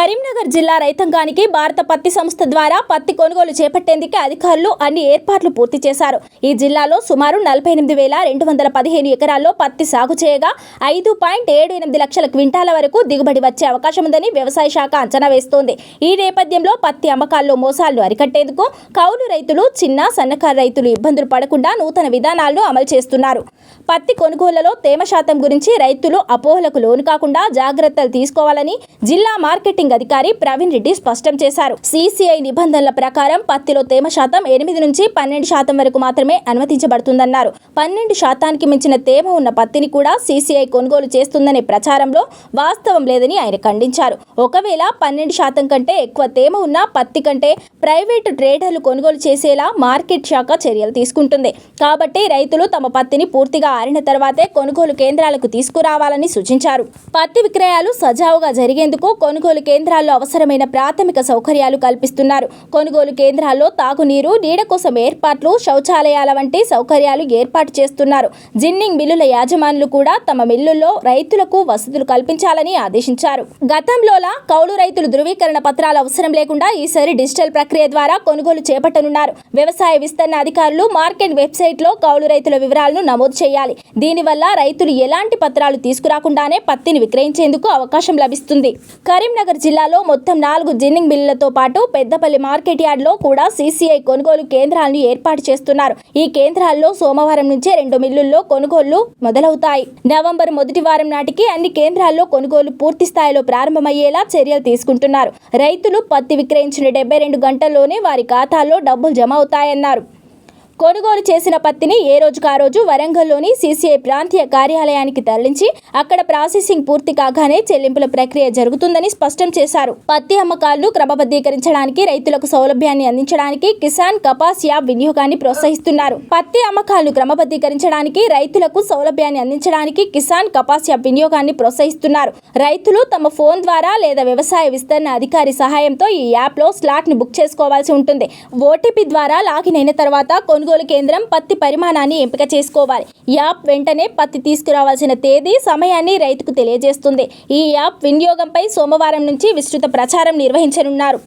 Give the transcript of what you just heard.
కరీంనగర్ జిల్లా రైతాంగానికి భారత పత్తి సంస్థ ద్వారా పత్తి కొనుగోలు చేపట్టేందుకు అధికారులు అన్ని ఏర్పాట్లు పూర్తి చేశారు. ఈ జిల్లాలో సుమారు నలభై ఎనిమిది వేల రెండు వందల పదిహేను ఎకరాల్లో పత్తి సాగు చేయగా ఐదు పాయింట్ ఏడు ఎనిమిది లక్షల క్వింటాల వరకు దిగుబడి వచ్చే అవకాశం ఉందని వ్యవసాయ శాఖ అంచనా వేస్తోంది. ఈ నేపథ్యంలో పత్తి అమ్మకాల్లో మోసాలను అరికట్టేందుకు కౌలు రైతులు చిన్న సన్నకారు రైతులు ఇబ్బందులు పడకుండా నూతన విధానాలను అమలు చేస్తున్నారు. పత్తి కొనుగోళ్ళలో తేమ శాతం గురించి రైతులు అపోహలకు లోను కాకుండా జాగ్రత్తలు తీసుకోవాలని జిల్లా మార్కెటింగ్ అధికారి ప్రవీణ్ రెడ్డి స్పష్టం చేశారు. సీసీఐ నిబంధనల ప్రకారం పత్తిలో తేమ శాతం ఎనిమిది నుంచి పన్నెండు శాతం వరకు మాత్రమే అనుమతించబడుతుందన్నారు. పన్నెండు శాతానికి మించిన తేమ ఉన్న పత్తిని కూడా సీసీఐ కొనుగోలు చేస్తుందనే ప్రచారంలో వాస్తవం లేదని ఆయన ఖండించారు. ఒకవేళ పన్నెండు శాతం కంటే ఎక్కువ తేమ ఉన్న పత్తి కంటే ప్రైవేటు ట్రేడర్లు కొనుగోలు చేసేలా మార్కెట్ శాఖ చర్యలు తీసుకుంటుంది. కాబట్టి రైతులు తమ పత్తిని పూర్తిగా ఆరిన తర్వాతే కొనుగోలు కేంద్రాలకు తీసుకురావాలని సూచించారు. పత్తి విక్రయాలు సజావుగా జరిగేందుకు కొనుగోలు కేంద్రాల్లో అవసరమైన ప్రాథమిక సౌకర్యాలు కల్పిస్తున్నారు. కొనుగోలు కేంద్రాల్లో తాగునీరు నీడ కోసం ఏర్పాట్లు శౌచాలయాల వంటి సౌకర్యాలు ఏర్పాటు చేస్తున్నారు. జిన్నింగ్ మిల్లుల యాజమానులు కూడా తమ మిల్లుల్లో రైతులకు వసతులు కల్పించాలని ఆదేశించారు. గతంలోలా కౌలు రైతులు ధృవీకరణ పత్రాలు అవసరం లేకుండా ఈసారి డిజిటల్ ప్రక్రియ ద్వారా కొనుగోలు చేపట్టనున్నారు. వ్యవసాయ విస్తరణ అధికారులు మార్కెట్ వెబ్సైట్లో కౌలు రైతుల వివరాలను నమోదు చేయాలి. దీనివల్ల రైతులు ఎలాంటి పత్రాలు తీసుకురాకుండానే పత్తిని విక్రయించేందుకు అవకాశం లభిస్తుంది. కరీంనగర్ జిల్లా జిల్లాలో మొత్తం నాలుగు జిన్నింగ్ మిల్లులతో పాటు పెద్దపల్లి మార్కెట్ యార్డ్లో కూడా సీసీఐ కొనుగోలు కేంద్రాలను ఏర్పాటు చేస్తున్నారు. ఈ కేంద్రాల్లో సోమవారం నుంచే రెండు మిల్లుల్లో కొనుగోళ్ళు మొదలవుతాయి. నవంబర్ మొదటి వారం నాటికి అన్ని కేంద్రాల్లో కొనుగోలు పూర్తి స్థాయిలో ప్రారంభమయ్యేలా చర్యలు తీసుకుంటున్నారు. రైతులు పత్తి విక్రయించిన డెబ్బై రెండు గంటల్లోనే వారి ఖాతాల్లో డబ్బులు జమ అవుతాయన్నారు. కొనుగోలు చేసిన పత్తిని ఏ రోజుకు ఆ రోజు వరంగల్లోని సీసీఐ ప్రాంతీయ కార్యాలయానికి తరలించి అక్కడ ప్రాసెసింగ్ పూర్తి కాగానే చెల్లింపుల ప్రక్రియ జరుగుతుందని స్పష్టం చేశారు. పత్తి అమ్మకాలను క్రమబద్ధీకరించడానికి రైతులకు సౌలభ్యాన్ని అందించడానికి కిసాన్ కపాస్ యాప్ వినియోగాన్ని ప్రోత్సహిస్తున్నారు. పత్తి అమ్మకాలను క్రమబద్ధీకరించడానికి రైతులకు సౌలభ్యాన్ని అందించడానికి కిసాన్ కపాస్ యాప్ వినియోగాన్ని ప్రోత్సహిస్తున్నారు. రైతులు తమ ఫోన్ ద్వారా లేదా వ్యవసాయ విస్తరణ అధికారి సహాయంతో ఈ యాప్లో స్లాట్ను బుక్ చేసుకోవాల్సి ఉంటుంది. ఓటీపీ ద్వారా లాగిన్ అయిన తర్వాత కొనుగోలు కేంద్రం పత్తి పరిమాణాన్ని ఎంపిక చేసుకోవాలి. యాప్ వెంటనే పత్తి తీసుకురావాల్సిన తేదీ సమయాన్ని రైతుకు తెలియజేస్తుంది. ఈ యాప్ వినియోగంపై సోమవారం నుంచి విస్తృత ప్రచారం నిర్వహించనున్నారు.